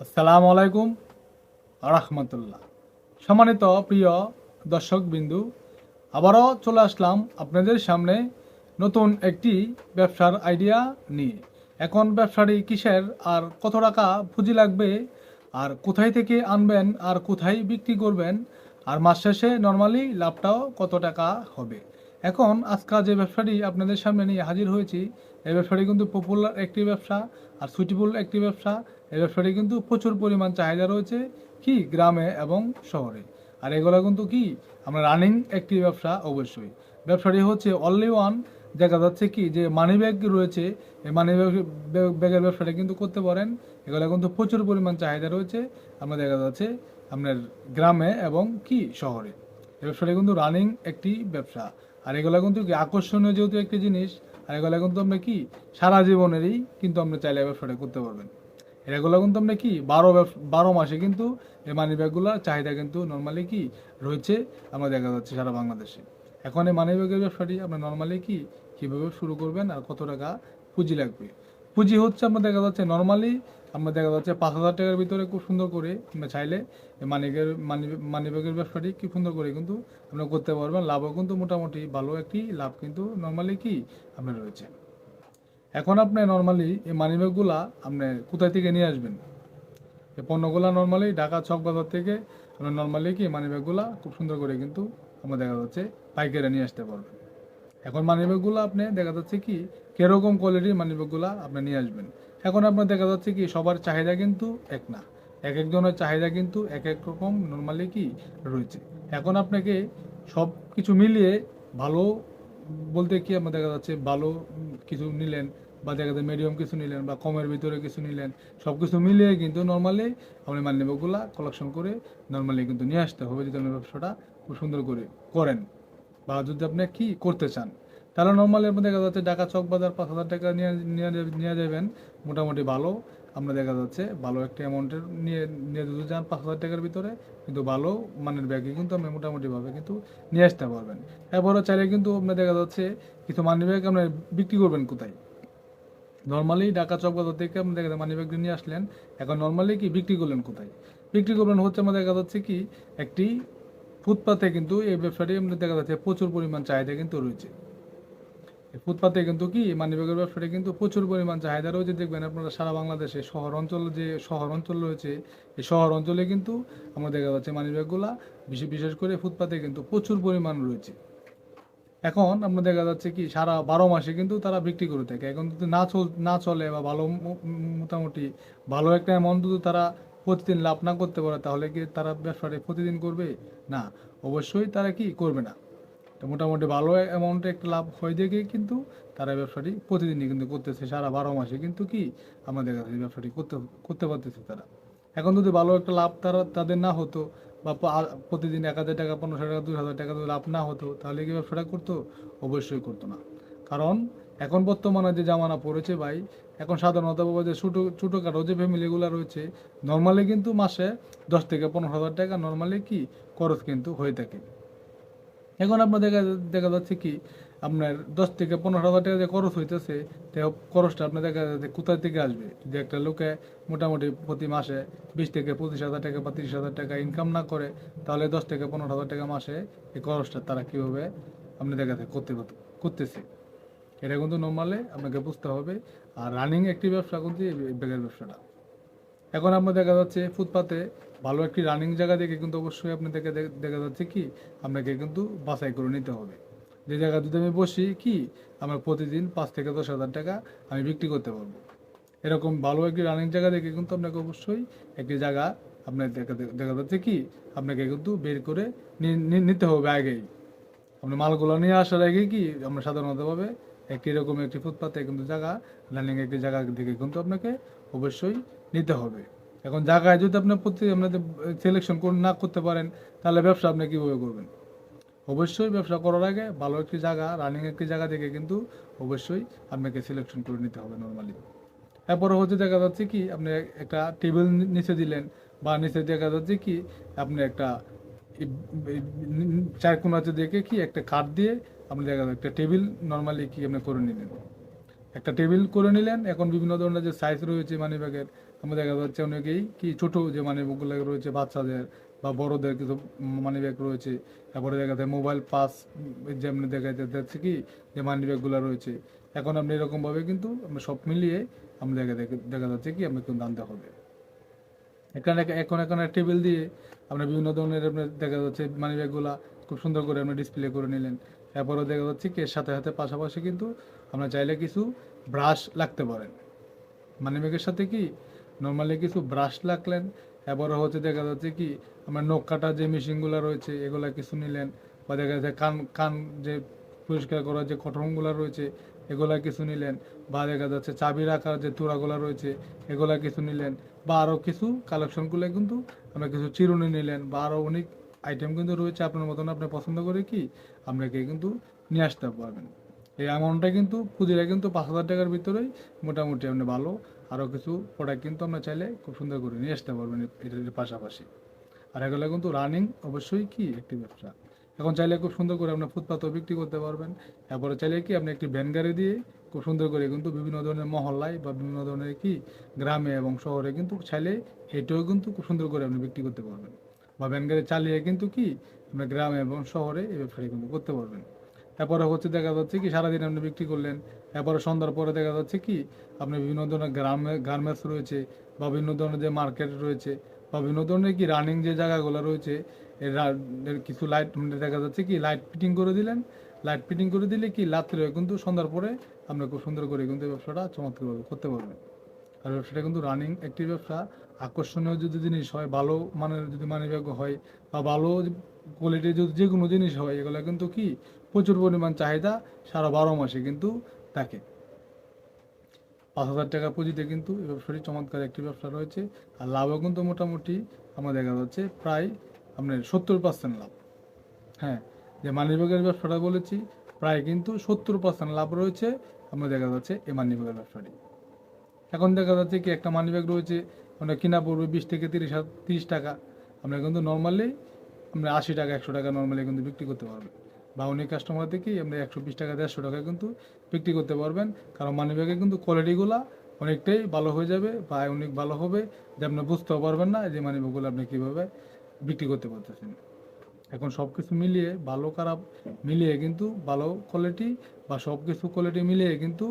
আসসালামু আলাইকুম রাহমাতুল্লাহ সম্মানিত প্রিয় দর্শক বিন্দু, আবারও চলে আসলাম আপনাদের সামনে নতুন একটি ব্যবসার আইডিয়া নিয়ে। এখন ব্যবসাটি কিসের, আর কত টাকা পুঁজি লাগবে, আর কোথায় থেকে আনবেন, আর কোথায় বিক্রি করবেন, আর মাস শেষে নর্মালি লাভটাও কত টাকা হবে। এখন আজকাল যে ব্যবসাটি আপনাদের সামনে নিয়ে হাজির হয়েছি, এই ব্যবসাটি কিন্তু পপুলার একটি ব্যবসা, আর সুইটেবল একটি ব্যবসা এই ব্যবসাটি কিন্তু প্রচুর পরিমাণ চাহিদা রয়েছে কি গ্রামে এবং শহরে। আর এগুলো কিন্তু কি? আমরা রানিং একটি ব্যবসা অবশ্যই। ব্যবসাটি হচ্ছে অনলি ওয়ান দেখা যাচ্ছে কি যে মানি ব্যাগ রয়েছে, এই মানি ব্যাগ ব্যাগের ব্যবসাটা কিন্তু করতে পারেন। এগুলো কিন্তু প্রচুর পরিমাণ চাহিদা রয়েছে। আমরা দেখা যাচ্ছে আপনার গ্রামে এবং কি শহরে। এই ব্যবসাটা কিন্তু রানিং একটি ব্যবসা। আর এগুলো কিন্তু কি আকর্ষণীয় যেহেতু একটি জিনিস, আর এগুলো কিন্তু আমরা কি সারা জীবনেরই কিন্তু আমরা চাইলে ব্যবসাটা করতে পারবেন। এগুলো কিন্তু আমরা কি, বারো বারো মাসে কিন্তু এই মানি ব্যাগগুলোর চাহিদা কিন্তু নর্মালি কি রয়েছে, আমরা দেখা যাচ্ছে সারা বাংলাদেশে। এখন এই মানি ব্যাগের ব্যবসাটি আপনি নর্মালি কি, কীভাবে শুরু করবেন আর কত টাকা পুঁজি লাগবে? পুঁজি হচ্ছে আমরা দেখা যাচ্ছে নর্মালি আমরা দেখা যাচ্ছে পাঁচ হাজার টাকার ভিতরে খুব সুন্দর করে আমরা চাইলে মানিকের মানি মানি ব্যাগের ব্যবসাটি কি সুন্দর করে কিন্তু আমরা করতে পারবেন। লাভও কিন্তু মোটামুটি ভালো একটি লাভ কিন্তু নর্মালি কি আপনার রয়েছে। এখন আপনি নর্মালি এই মানি ব্যাগগুলা আপনি কোথায় থেকে নিয়ে আসবেন? এই পণ্যগুলা নর্মালি ঢাকা চক বাজার থেকে আপনি নর্মালি কি মানি ব্যাগগুলা খুব সুন্দর করে কিন্তু আমরা দেখা যাচ্ছে পাইকারে নিয়ে আসতে পারবেন। এখন মানি ব্যাগগুলো আপনি দেখা যাচ্ছে কি কীরকম কোয়ালিটির মানি ব্যাগগুলো আপনি নিয়ে আসবেন। এখন আপনার দেখা যাচ্ছে কি সবার চাহিদা কিন্তু এক না। এক একজনের চাহিদা কিন্তু এক এক রকম নর্মালি কি রয়েছে। এখন আপনাকে সব কিছু মিলিয়ে ভালো বলতে কি আপনার দেখা যাচ্ছে ভালো কিছু নিলেন বা দেখা যাচ্ছে মিডিয়াম কিছু নিলেন বা কমের ভিতরে কিছু নিলেন সব কিছু মিলিয়ে কিন্তু নর্মালি আপনি ব্যাগগুলো কালেকশন করে নর্মালি কিন্তু নিয়ে আসতে হবে যদি আপনি ব্যবসাটা খুব সুন্দর করে করেন। বা যদি আপনি কি করতে চান, তাহলে নর্মালি আপনি দেখা যাচ্ছে ঢাকা চক বাজার পাঁচ হাজার টাকা নিয়ে নিয়ে যাবেন, মোটামুটি ভালো। আমরা দেখা যাচ্ছে ভালো একটা অ্যামাউন্টের নিয়ে নিয়ে যদি যান পাঁচ হাজার টাকার ভিতরে, কিন্তু ভালো মানের ব্যাগে কিন্তু আপনি মোটামুটিভাবে কিন্তু নিয়ে আসতে পারবেন। এরপরে চাইলে কিন্তু আপনার দেখা যাচ্ছে কিছু মানি ব্যাগ আপনি বিক্রি করবেন কোথায়? নর্মালি ঢাকা চক বাজার থেকে আপনি দেখা মানি ব্যাগ নিয়ে আসলেন, এখন নর্মালি কি বিক্রি করলেন কোথায়? বিক্রি করবেন হচ্ছে আমাদের দেখা যাচ্ছে কি, একটি ফুটপাতে কিন্তু এই ব্যবসাটি দেখা যাচ্ছে প্রচুর পরিমাণ চাহিদা কিন্তু রয়েছে। ফুটপাতে কিন্তু কি মানিব্যাগের ব্যবসাটা কিন্তু প্রচুর পরিমাণ চাহিদা রয়েছে। দেখবেন আপনারা সারা বাংলাদেশে শহর অঞ্চল যে শহর অঞ্চল রয়েছে, এই শহর অঞ্চলে কিন্তু আমরা দেখা যাচ্ছে মানিব্যাগগুলা বিশেষ বিশেষ করে ফুটপাতে কিন্তু প্রচুর পরিমাণ রয়েছে। এখন আমরা দেখা যাচ্ছে কি সারা বারো মাসে কিন্তু তারা বিক্রি করে থাকে। এখন যদি না চল, না চলে বা ভালো মোটামুটি ভালো একটা অ্যামাউন্ট যদি তারা প্রতিদিন লাভ না করতে পারে, তাহলে কি তারা ব্যবসাটা প্রতিদিন করবে? না, অবশ্যই তারা কি করবে না। তো মোটামুটি ভালো অ্যামাউন্টে একটা লাভ হয়ে দেখে কিন্তু তারা ব্যবসাটি প্রতিদিনই কিন্তু করতেছে, সারা বারো মাসে। কিন্তু কি আমাদের কাছে ব্যবসাটি করতে করতে পারতেছে তারা। এখন যদি ভালো একটা লাভ তারা, তাদের না হতো বা প্রতিদিন এক হাজার টাকা পনেরোশো টাকা, দুই হাজার টাকা যদি লাভ না হতো, তাহলে কি ব্যবসাটা করতো? অবশ্যই করতো না। কারণ এখন বর্তমানে যে জামানা পড়েছে ভাই, এখন সাধারণত যে ছোটো, ছোটোখাটো যে ফ্যামিলিগুলো রয়েছে নর্মালি কিন্তু মাসে দশ থেকে পনেরো হাজার টাকা নর্মালি কি খরচ কিন্তু হয়ে থাকে। এখন আপনার দেখা দেখা যাচ্ছে কি, আপনার দশ থেকে পনেরো হাজার টাকা যে খরচ হইতেছে, তো খরচটা আপনার দেখা যাচ্ছে কোথায় থেকে আসবে? যে একটা লোকে মোটামুটি প্রতি মাসে বিশ থেকে পঁচিশ হাজার টাকা বা তিরিশ হাজার টাকা ইনকাম না করে, তাহলে দশ থেকে পনেরো হাজার টাকা মাসে এই খরচটা তারা কীভাবে আপনি দেখা যাচ্ছে করতে করতেছে? এটা কিন্তু নর্মালে আপনাকে বুঝতে হবে। আর রানিং একটি ব্যবসা কিন্তু এই ব্যাগের ব্যবসাটা। এখন আমরা দেখা যাচ্ছে ফুটপাতে ভালো একটি রানিং জায়গা দেখে কিন্তু অবশ্যই আপনাদেরকে দেখা যাচ্ছে কি, আপনাকে কিন্তু বাছাই করে নিতে হবে। যে জায়গা যদি আমি বসি কি, আমার প্রতিদিন পাঁচ থেকে দশ হাজার টাকা আমি বিক্রি করতে পারব। এরকম ভালো একটি রানিং জায়গা দেখে কিন্তু আপনাকে অবশ্যই একটি জায়গা আপনার দেখা দেখা যাচ্ছে কি, আপনাকে কিন্তু বের করে নিতে হবে আগেই। আপনি মালগুলো নিয়ে আসার আগে কি, আমরা সাধারণতভাবে একটি এরকম একটি ফুটপাতে কিন্তু জায়গা রানিং একটি জায়গা দেখে কিন্তু আপনাকে অবশ্যই নিতে হবে। এখন জায়গায় যদি আপনি প্রতি আপনাদের সিলেকশন না করতে পারেন, তাহলে ব্যবসা আপনি কীভাবে করবেন? অবশ্যই ব্যবসা করার আগে ভালো একটি জায়গা রানিং একটি জায়গা থেকে কিন্তু অবশ্যই আপনাকে সিলেকশন করে নিতে হবে নর্মালি এরপরে হচ্ছে দেখা যাচ্ছে কি, আপনি একটা টেবিল নিচে দিলেন, বা নিচে দেখা যাচ্ছে কি, আপনি একটা চার কোনাতে দেখে কি, একটা কাঠ দিয়ে আপনি দেখা যাচ্ছে একটা টেবিল নর্মালি কি আপনি করে নিলেন। একটা টেবিল করে নিলেন, এখন বিভিন্ন ধরনের যে সাইজ রয়েছে মানি ব্যাগের আমরা দেখা যাচ্ছে অনেকেই কি ছোট যে মানি ব্যাগগুলো রয়েছে, বাচ্চাদের বা বড়দের কিছু মানি ব্যাগ রয়েছে। তারপরে দেখা যায় মোবাইল পাস যেমনি দেখা যাচ্ছে কি যে মানি ব্যাগগুলো রয়েছে। এখন আপনি এরকমভাবে কিন্তু আমরা সব মিলিয়ে আমরা দেখা দেখা যাচ্ছে কি আপনাকে কিন্তু আনতে হবে। এখানে এখন এখানে টেবিল দিয়ে আপনার বিভিন্ন ধরনের আপনার দেখা যাচ্ছে মানি ব্যাগগুলা খুব সুন্দর করে আমরা ডিসপ্লে করে নিলেন। এরপরও দেখা যাচ্ছে কি এর সাথে সাথে পাশাপাশি কিন্তু আপনার চাইলে কিছু ব্রাশ লাগতে পারেন মানি ব্যাগের সাথে কি নর্মালি কিছু ব্রাশ লাগলেন এরপরে হচ্ছে দেখা যাচ্ছে কি আমার নখ যে মেশিনগুলো রয়েছে, এগুলা কিছু নিলেন, বা দেখা যাচ্ছে কান কান যে পরিষ্কার করার যে কটনগুলো রয়েছে, এগুলা কিছু নিলেন, বা দেখা যাচ্ছে চাবি রাখার যে তুরাগুলো রয়েছে, এগুলা কিছু নিলেন, বা আরও কিছু কালেকশনগুলো কিন্তু আমরা কিছু চিরুনি নিলেন, বা আরও অনেক আইটেম কিন্তু রয়েছে আপনার মতন আপনি পছন্দ করে কি আপনাকে কিন্তু নিয়ে আসতে পারবেন। এই অ্যামাউন্টটা কিন্তু পুঁজিটা কিন্তু পাঁচ হাজার টাকার ভিতরেই মোটামুটি আপনি ভালো আরও কিছু প্রোডাক্ট কিন্তু আপনার চাইলে খুব সুন্দর করে নিয়ে আসতে পারবেন এটার পাশাপাশি। আর এগুলো কিন্তু রানিং অবশ্যই কি একটি ব্যবসা। এখন চাইলে খুব সুন্দর করে আপনার ফুটপাতও বিক্রি করতে পারবেন। তারপরে চাইলে কি আপনি একটি ভ্যান গাড়ি দিয়ে খুব সুন্দর করে কিন্তু বিভিন্ন ধরনের মহল্লায় বা বিভিন্ন ধরনের কি গ্রামে এবং শহরে কিন্তু চাইলে এটাও কিন্তু খুব সুন্দর করে আপনি বিক্রি করতে পারবেন। বা ভ্যান গাড়ি চালিয়ে কিন্তু কি আপনার গ্রামে এবং শহরে এই ব্যবসাটি কিন্তু করতে পারবেন। তারপরে হচ্ছে দেখা যাচ্ছে কি সারাদিন আপনি বিক্রি করলেন। এরপরে সন্ধ্যার পরে দেখা যাচ্ছে কি আপনি বিভিন্ন ধরনের গ্রামে, গার্মেন্টস রয়েছে বা বিভিন্ন ধরনের যে মার্কেট রয়েছে বা বিভিন্ন ধরনের কি রানিং যে জায়গাগুলো রয়েছে, এর কিছু লাইট দেখা যাচ্ছে কি লাইট ফিটিং করে দিলেন। লাইট ফিটিং করে দিলে কি রাত্রে কিন্তু সন্ধ্যার পরে আপনি খুব সুন্দর করে কিন্তু ব্যবসাটা চমৎকারভাবে করতে পারবেন। আর ব্যবসাটা কিন্তু রানিং একটি ব্যবসা। আকর্ষণীয় যদি জিনিস হয়, ভালো মানের যদি মানিব্যাগ হয় বা ভালো কোয়ালিটির যদি যে কোনো জিনিস হয়, এগুলো কিন্তু কি প্রচুর পরিমাণ চাহিদা সারা বারো মাসে কিন্তু থাকে। পাঁচ হাজার টাকা পুঁজিতে কিন্তু এই ব্যবসাটি চমৎকার একটি ব্যবসা রয়েছে। আর লাভও কিন্তু মোটামুটি আমার দেখা যাচ্ছে প্রায় আপনার সত্তর পার্সেন্ট লাভ। হ্যাঁ যে মানিব্যাগের ব্যবসাটা বলেছি, প্রায় কিন্তু সত্তর পার্সেন্ট লাভ রয়েছে আমরা দেখা যাচ্ছে এই মানিব্যাগের ব্যবসাটি। এখন দেখা যাচ্ছে কি একটা মানিব্যাগ রয়েছে, আমরা কিনা পড়বে বিশ থেকে তিরিশ তিরিশ টাকা, আমরা কিন্তু নর্মালি আমরা আশি টাকা, একশো টাকা নর্মালি কিন্তু বিক্রি করতে পারবেন বা অনেক কাস্টমার থেকে আমরা একশো বিশ টাকা, দেড়শো টাকা কিন্তু বিক্রি করতে পারবেন। কারণ মানি মানিব্যাগে কিন্তু কোয়ালিটিগুলো অনেকটাই ভালো হয়ে যাবে বা অনেক ভালো হবে যে আপনি বুঝতেও পারবেন না যে মানিব্যাগগুলো আপনি কীভাবে বিক্রি করতে পারতেছেন। এখন সব কিছু মিলিয়ে, ভালো, খারাপ মিলিয়ে কিন্তু ভালো কোয়ালিটি বা সব কিছু কোয়ালিটি মিলিয়ে কিন্তু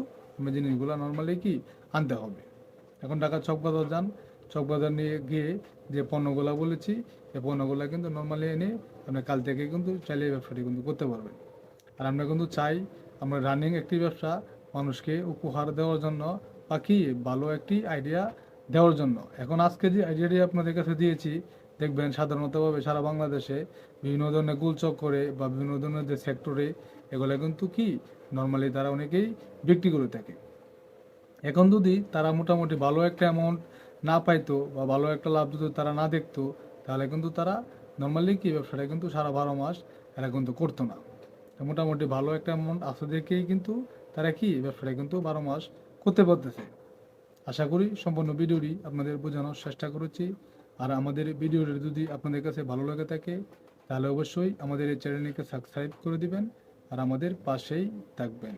জিনিসগুলো নর্মালি কি আনতে হবে। এখন ঢাকা চকবাজার যান, চকবাজার নিয়ে গিয়ে যে পণ্যগুলো বলেছি এই পণ্যগুলো কিন্তু নর্মালি এনে আপনি কাল থেকে কিন্তু চাইলে এই ব্যবসাটি কিন্তু করতে পারবেন। আর আমরা কিন্তু চাই আমরা রানিং একটি ব্যবসা মানুষকে উপহার দেওয়ার জন্য বা কি ভালো একটি আইডিয়া দেওয়ার জন্য। এখন আজকে যে আইডিয়াটি আপনাদের কাছে দিয়েছি, দেখবেন সাধারণতভাবে সারা বাংলাদেশে বিভিন্ন ধরনের গুলচক করে বা বিভিন্ন ধরনের যে সেক্টরে এগুলো কিন্তু কি নর্মালি তারা অনেকেই বিক্রি করে থাকে। এখন যদি তারা মোটামুটি ভালো একটা অ্যামাউন্ট না পাইতো বা ভালো একটা লাভ যদি তারা না দেখতো তাহলে কিন্তু তারা নর্মালি কি ব্যবসাটা কিন্তু সারা বারো মাস এরা কিন্তু করতো না। মোটামুটি ভালো একটা অ্যামাউন্ট আছে দেখেই কিন্তু তারা কি ব্যবসাটা কিন্তু বারো মাস করতে পারতেছে। আশা করি সম্পূর্ণ ভিডিওটি আপনাদের বোঝানোর চেষ্টা করেছি। আর আমাদের ভিডিওটি যদি আপনাদের কাছে ভালো লাগে থাকে, তাহলে অবশ্যই আমাদের এই চ্যানেলটিকে সাবস্ক্রাইব করে দিবেন আর আমাদের পাশেই থাকবেন।